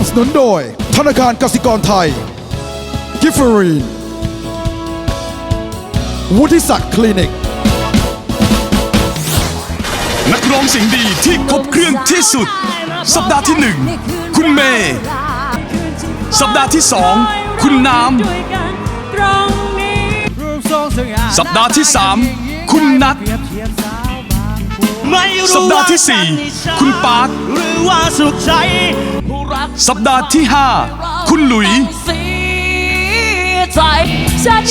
นับสนุนโดย ธนาคารกสิกรไทย กิฟฟรีน วุฒิศักดิ์คลินิก นักร้องเสียงดีที่ครบเครื่องที่สุด สัปดาห์ที่หนึ่งคุณเมย์ สัปดาห์ที่สองคุณน้ำ สัปดาห์ที่สามคุณนัทไม่รู้สัปดาห์ที่สี่คุณปาร์คหรือว่าสุขใจผู้รัก สัปดาห์ที่ห้าคุณหลุยเสียใจ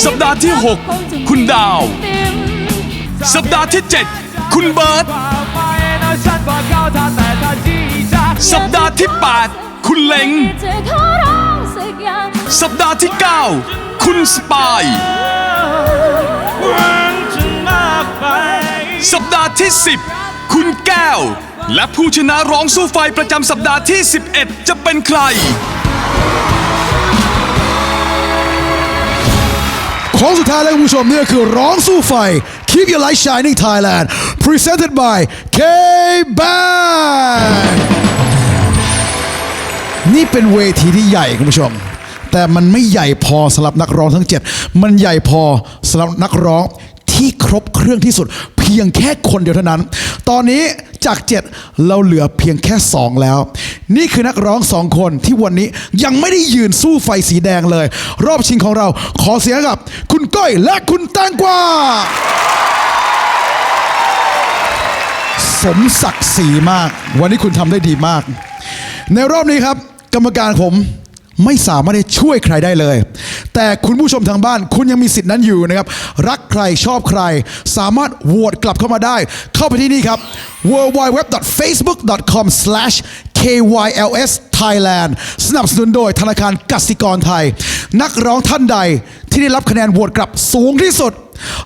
สัปดาห์ที่หกคุณดาว สัปดาห์ที่เจ็ดคุณเบิร์ตสัปดาห์ที่แปดคุณเล้งจะขอร้องสักอย่างสัปดาห์ที่เก้าคุณสปายมันจะมากไปสัปดาห์ที่ 10 คุณแก้ว และผู้ชนะร้องสู้ไฟประจำสัปดาห์ที่ 11 จะเป็นใคร ของสุดท้ายแล้วคุณผู้ชมนี่ก็คือร้องสู้ไฟ Keep Your Light Shining Thailand Presented by K Band นี่เป็นเวทีที่ใหญ่คุณผู้ชม แต่มันไม่ใหญ่พอสำหรับนักร้องทั้ง 7 มันใหญ่พอสำหรับนักร้องที่ครบเครื่องที่สุด เพียงแค่คนเดียวเท่านั้น ตอนนี้ จาก 7 เราเหลือเพียงแค่ 2 แล้ว นี่คือนักร้องสองคนที่วันนี้ยังไม่ได้ยืนสู้ไฟสีแดงเลย รอบชิงของเราขอเสียงกับ คุณก้อยและคุณแตงกวาสมศักดิ์ศรีมาก วันนี้คุณทำได้ดีมาก ในรอบนี้ครับ กรรมการผม ไม่สามารถช่วยใครได้เลย แต่คุณผู้ชมทางบ้าน คุณยังมีสิทธินั้นอยู่นะครับ รักใครชอบใคร สามารถโหวตกลับเข้ามาได้ เข้าไปที่นี่ครับ www.facebook.com/kyls Thailand สนับสนุนโดยธนาคารกสิกรไทย นักร้องท่านใดที่ได้รับคะแนนโหวตกลับสูงที่สุด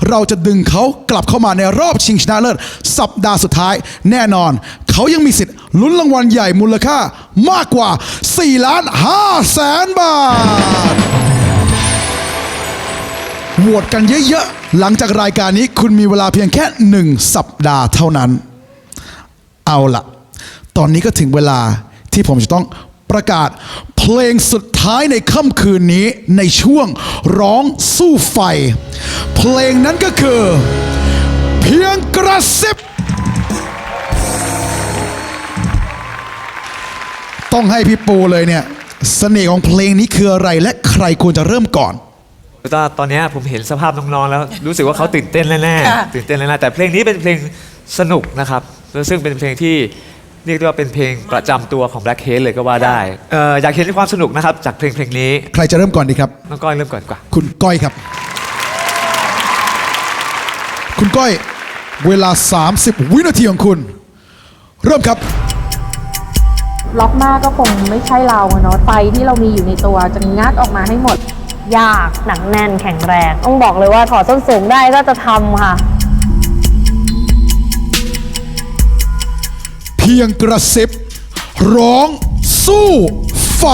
เราจะดึงเขากลับเข้ามาในรอบชิงชนะเลิศสัปดาห์สุดท้าย แน่นอน เขายังมีสิทธิ์ลุ้นรางวัลใหญ่มูลค่ามากกว่า4ล้าน5แสนบาทโหวตกันเยอะๆ หลังจากรายการนี้คุณมีเวลาเพียงแค่หนึ่งสัปดาห์เท่านั้น เอาละตอนนี้ก็ถึงเวลาที่ผมจะต้องประกาศ เพลงสุดท้ายในค่ำคืนนี้ในช่วงร้องสู้ไฟ เพลงนั้นก็คือ เพียงกระซิบต้องให้พี่ปูเลยเนี่ยเสน่ห์ของเพลงนี้คืออะไรและใครควรจะเริ่มก่อน ตอนตอนเนี้ยผมเห็นสภาพน้องๆแล้วรู้สึกว่าเขาตื่นเต้นแน่ๆตื่นเต้นแน่ๆแต่เพลงนี้เป็นเพลงสนุกนะครับแล้วซึ่งเป็นเพลงที่ เรียกได้ว่าเป็นเพลงประจำตัวของ Black h a d เลยก็ว่าได้เอ่ออยากเห็นความสนุกนะครับ จากเพลงเพลงนี้ใครจะเริ่มก่อนดีครับ น้องก้อยเริ่มก่อนดีกว่า คุณก้อยครับ คุณก้อย เวลา 30 วินาทีของคุณ เริ่มครับ ล็อกมากก็คงไม่ใช่เราอะเนาะไฟที่เรามีอยู่ในตัวจะงัดออกมาให้หมด ยาก หนักแน่นแข็งแรง ต้องบอกเลยว่าถอดส้นสูงได้ก็จะทำค่ะ เพียงกระซิบ ร้องสู้ไฟ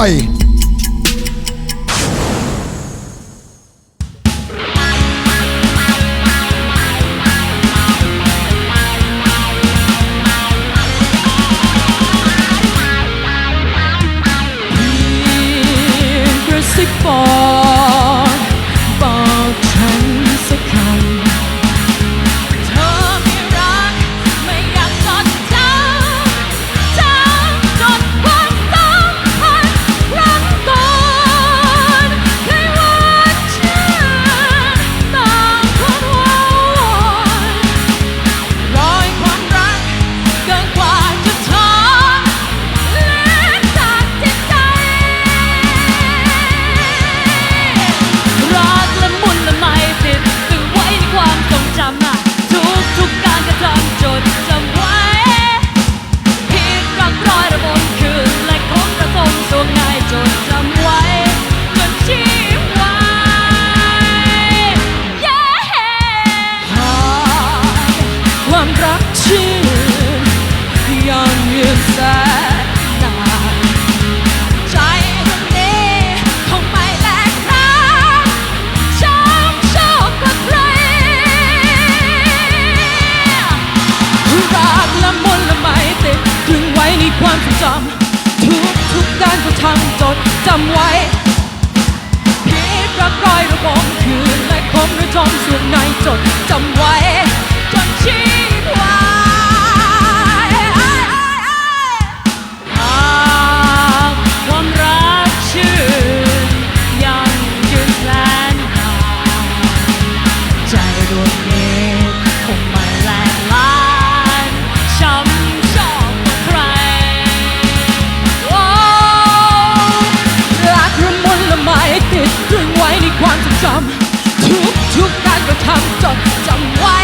จำทุกทุกการกระทำจดจำไว้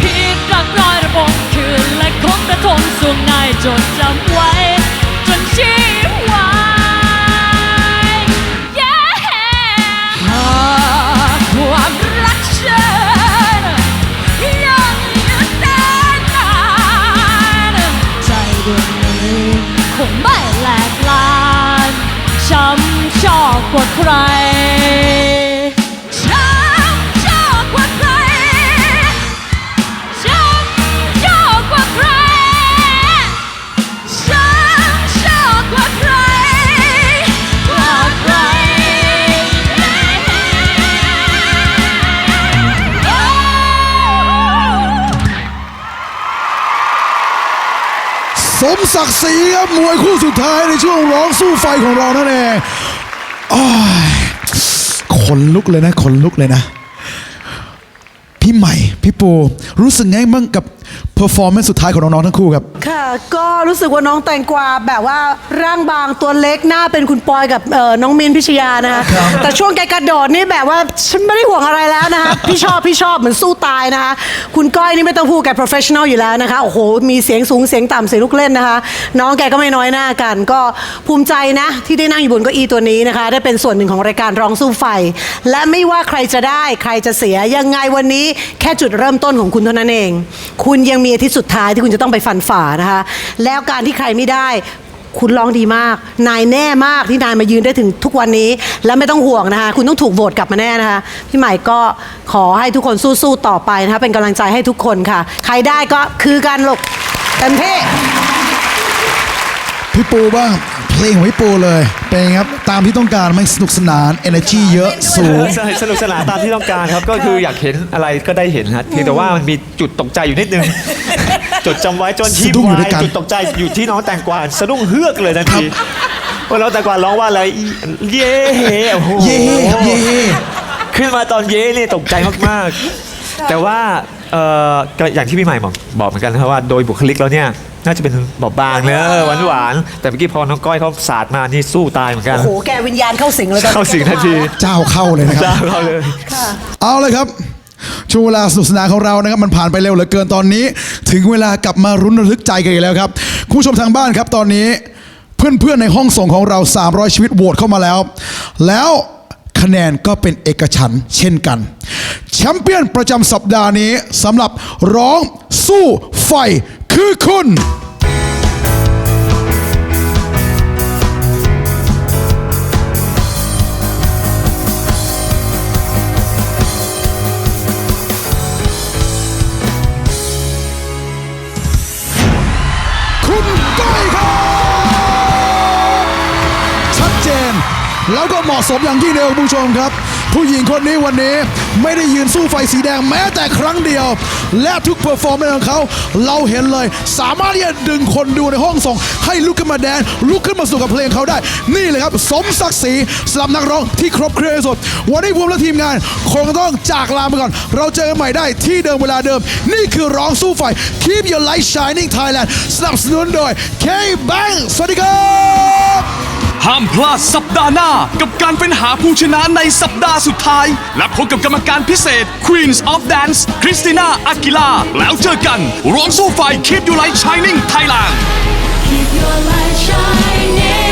พีกรักรอยระบมคืนและคงระทมสวงในจดจำไว้ จนชีวายแหากความรักฉันยังยืนแน่ใจดวงนี้คงไม่แหลกลานช้ำชอกกว่าใคร ศักดิ์ศรีครับมวยคู่สุดท้ายในช่วงร้องสู้ไฟของเรานั่นเองอขนลุกเลยนะขนลุกเลยนะ พี่ใหม่ พี่ปูรู้สึกไงบ้างกับ เพอร์ฟอร์แมนซ์สุดท้ายของน้อง ๆ ทั้งคู่ครับ ค่ะ ก็รู้สึกว่าน้องแตงกวาแบบว่าร่างบางตัวเล็กหน้าเป็นคุณปอยกับเอ่อน้องมินพิชยานะคะแต่ช่วงแกกระโดดนี่แบบว่าฉันไม่ได้ห่วงอะไรแล้วนะคะ พี่ชอบพี่ชอบเหมือนสู้ตายนะคะ คุณก้อยนี่ไม่ต้องพูดแก professional อยู่แล้วนะคะ โอ้โห มีเสียงสูงเสียงต่ำเสียงลูกเล่นนะคะ น้องแกก็ไม่น้อยหน้ากัน ก็ภูมิใจนะ ที่ได้นั่งอยู่บนเก้าอี้ตัวนี้นะคะ ได้เป็นส่วนหนึ่งของรายการร้องสู้ไฟ และไม่ว่าใครจะได้ใครจะเสียยังไงวันนี้แค่จุดเริ่มต้นของคุณเท่านั้นเอง คุณยังมีอาทิตย์สุดท้ายที่คุณจะต้องไปฟันฝ่านะคะ แล้วการที่ใครไม่ได้ คุณร้องดีมาก นายแน่มากที่นายมายืนได้ถึงทุกวันนี้ และไม่ต้องห่วงนะคะ คุณต้องถูกโหวตกลับมาแน่นะคะ พี่ใหม่ก็ขอให้ทุกคนสู้ๆต่อไปนะคะเป็นกำลังใจให้ทุกคนค่ะ ใครได้ก็คือกันลูกเต็มที่พี่ปูบ้าง เพลงของพี่ปูเลย เป็นไงครับ ตามที่ต้องการไหม่สนุกสนาน energy เยอะสูงใช่สนุกสนานตามที่ต้องการครับ ก็คืออยากเห็นอะไรก็ได้เห็นฮะเพียงแต่ว่ามันมีจุดตกใจอยู่นิดนึง จดจำไว้จนสะที่ดุ้งอยู่วาด้วยยกัน จุดตกใจอยู่ที่น้องแตงกวาสะดุ้งเฮือกเลยทันทีว่าน้องแตงกวาร้องว่าอะไรอีเย่โอ้โห เย่ครับเย่ขึ้นมาตอนเย่นี่ตกใจมาก ๆ แต่ว่าเอ่อก็อย่างที่พี่ใหม่บอกบอกเหมือนกันนะครับว่าโดยบุคลิกแล้วเนี่ย น่าจะเป็นบอบบางเนอะหวานหวานๆแต่เมื่อกี้พอน้องก้อยเขาสาดมานี่สู้ตายเหมือนกัน โอ้โห แกวิญญาณเข้าสิงเลยตอนเข้าสิงทันทีเจ้าเข้าเลยนะครับ จ้าเขาเลยเอาเลยครับ ช่วงเวลาสนุกสนานของเรานะครับมันผ่านไปเร็วเหลือเกินตอนนี้ ถึงเวลากลับมารุ้นระทึกใจกันอีกแล้วครับคุณผู้ชมทางบ้านครับตอนนี้ เพื่อนๆในห้องส่งของเรา 300 ชีวิตโหวตเข้ามาแล้ว แล้วคะแนนก็เป็นเอกฉันท์เช่นกัน แชมเปี้ยนประจำสัปดาห์นี้สำหรับร้องสู้ไฟ คือคุณ คุณก้อยครับชัดเจน แล้วก็เหมาะสมอย่างยิ่งเลยวคุณผู้ชมครับ ผู้หญิงคนนี้วันนี้ไม่ได้ยืนสู้ไฟสีแดงแม้แต่ครั้งเดียว และทุกเพอร์ฟอร์แมนซ์ของเขาเราเห็นเลย สามารถที่จะดึงคนดูในห้องส่ง ให้ลุกขึ้นมาแดน ลุกขึ้นมาสู่กับเพลงเขาได้ นี่เลยครับ สมศักดิ์ศรีสำหรับนักร้องที่ครบเครื่องที่สุด วันนี้ผมและทีมงาน คงต้องจากลาไปก่อน เราเจอกันใหม่ได้ที่เดิมเวลาเดิม นี่คือร้องสู้ไฟ Keep Your Light Shining Thailand สนับสนุนโดย K-Bank สวัสดีครับ ห้ามพลาดสัปดาห์หน้ากับการเป็นหาผู้ชนะในสัปดาห์สุดท้าย และพบกับกรรมการพิเศษ Queens of Dance คริสติน่าอากิลาแล้วเจอกันร้องสู้ไฟ Keep You Light Shining Thailand Keep your light shining